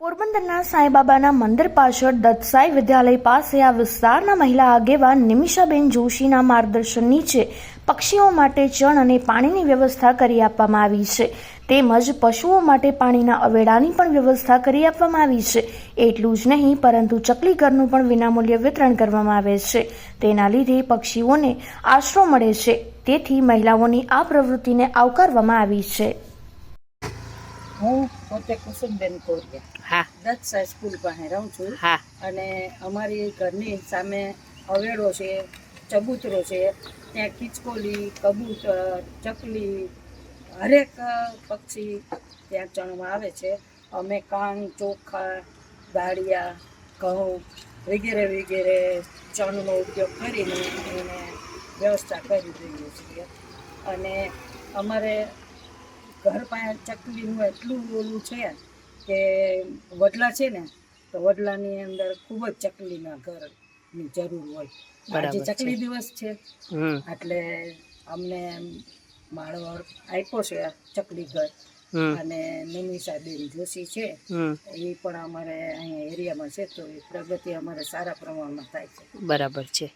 પોરબંદરના સાંઈબાબાના મંદિર પાછળ દત્તસાઈ વિદ્યાલય પાસે આ વિસ્તારના મહિલા આગેવાન નિમિષાબેન જોશીના માર્ગદર્શન નીચે પક્ષીઓ માટે ચણ અને પાણીની વ્યવસ્થા કરી આપવામાં આવી છે. તેમજ પશુઓ માટે પાણીના અવેડાની પણ વ્યવસ્થા કરી આપવામાં આવી છે. એટલું જ નહીં, પરંતુ ચકલી ઘરનું પણ વિનામૂલ્ય વિતરણ કરવામાં આવે છે. તેના લીધે પક્ષીઓને આશરો મળે છે. તેથી મહિલાઓની આ પ્રવૃત્તિને આવકારવામાં આવી છે. હું પોતે કુસુમબેન કોરિયા હા. દત્ત સાહેબ સ્કૂલ પાસે રહું છું. હા. અને અમારી ઘરની સામે અવેડો છે ચબૂતરો છે. ત્યાં કિચકોલી કબૂતર ચકલી હરેક પક્ષી ત્યાં ચણમાં આવે છે. અમે કાંગ ચોખા દાળિયા ઘઉં વગેરે વગેરે ચણનો ઉપયોગ કરીને એને વ્યવસ્થા કરી દઈએ છીએ. અને અમારે ઘર પાસે ચકલીનું એટલું ઓલું છે કે વડલા છે ને તો વડલાની અંદર ખૂબ જ ચકલીના ઘરની જરૂર હોય. આજે ચકલી દિવસ છે એટલે અમને માળો આપ્યો છે ચકલી ઘર. અને નમિષાબેન જોશી છે એ પણ અમારે અહીંયા એરિયામાં છે તો એ પ્રગતિ અમારે સારા પ્રમાણમાં થાય છે. બરાબર છે.